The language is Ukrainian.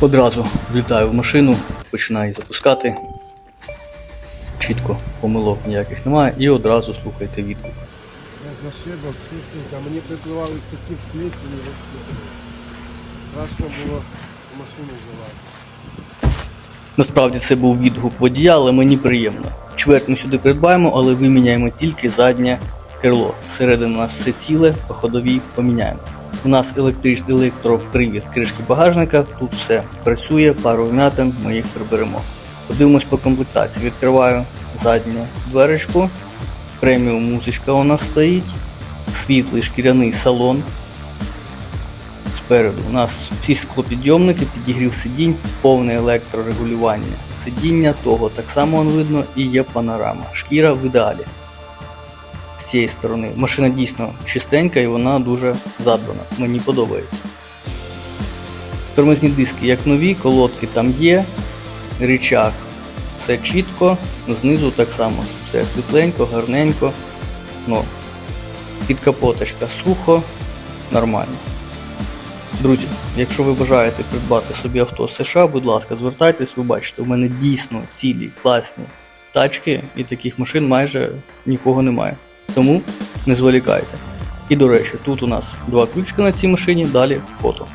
Одразу влітаю в машину, починаю її запускати. Чітко помилок ніяких немає і одразу слухайте відгук. Без ошибок, чистенько. Мені припливали такі плесені. Страшно було машину взивати. Насправді це був відгук водія, але мені приємно. Чверть ми сюди придбаємо, але виміняємо тільки заднє крило. Зсередини у нас все ціле, по ходовій поміняємо. У нас електричний електропривід кришки багажника, тут все працює, пару вмятин, ми їх приберемо. Подивимось по комплектації. Відкриваю задню дверочку. Преміум музичка у нас стоїть. Світлий шкіряний салон. Спереду у нас всі склопідйомники, підігрів сидінь, повне електрорегулювання сидіння, того так само видно і є панорама. Шкіра в ідеалі. З цієї сторони. Машина дійсно чистенька і вона дуже задбана. Мені подобається. Тормозні диски як нові, колодки там є, рычаг все чітко, знизу так само все світленько, гарненько. Ну, підкапоточка сухо, нормально. Друзі, якщо ви бажаєте придбати собі авто з США, будь ласка, звертайтесь, ви бачите, у мене дійсно цілі класні тачки, і таких машин майже нікого немає. Тому не зволікайте. І до речі, тут у нас два ключика на цій машині, далі фото.